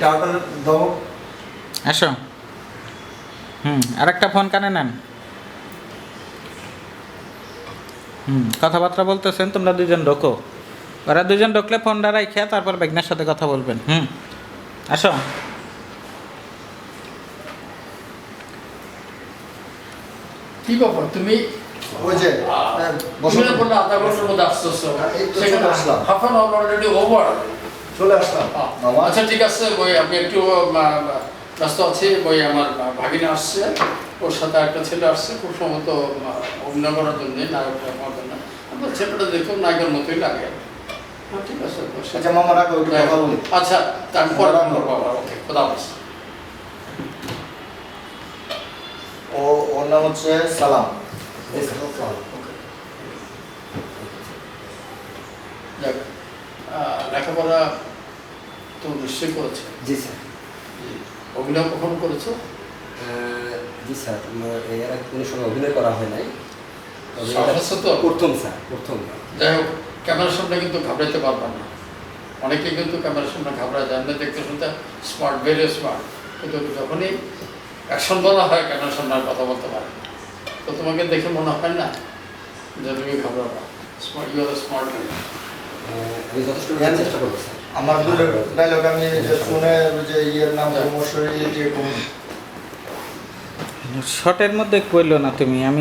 দাও। আসো হুম আরেকটা ফোন কানে নেন। হুম কথাবার্তা বলতেছেন তোমরা দুজন ঢোকো ওরা দুজন ঢুকলে ফোনটা রাইখে তারপর বেগনার সাথে কথা বলবেন। হুম আসো। কি ব্যাপার তুমি ওই যে হ্যাঁ, বসো। বললে আধা ঘণ্টার মধ্যে আসতেছো। এই তো সেখানে আসলাম। Half an hour already over চলে আসলাম। আচ্ছা ঠিক আছে ওই আমি একটু ব্যস্ত আছি ওই আমার ভাগিনা আসছে ওর সাথে একটা ছেলে আসছে খুব সম্ভবত অভিনয় করার জন্য নায়ক হওয়ার জন্য। ছেলেটা দেখুন নায়কের মতোই লাগে। ঠিক আছে। আচ্ছা মামা রাখো আচ্ছা তারপর বাবা ওকে খোদা ও ওর নাম হচ্ছে সালাম। যাক লেখাপড়া তো নিশ্চয়ই করেছে। জি স্যার। অভিনয় কখন করেছ? জি স্যার এর আগে কোনো সময় অভিনয় করা হয় নাই। প্রথম স্যার প্রথম। যাই হোক ক্যামেরার সামনে কিন্তু ঘাবড়াইতে পারবেন না। অনেকে কিন্তু ক্যামেরার সামনে ঘাবড়ায় যায়। এমনি দেখতে শুনতে স্মার্ট ভেরি স্মার্ট কিন্তু যখনই অ্যাকশন বলা হয় ক্যামেরার সামনে আর কথা বলতে পারে তো তোমাকে দেখে মনে হয় না যে তুমি ঘাবড়াবা। স্মার্ট ইউ আর স্মার্ট আমি যথেষ্ট চেষ্টা করব। আমার দুটো ডায়লগ আমি যে শুনে যে ইয়ের নাম ক্রমশই যে শর্টের মধ্যে কইলো না তুমি আমি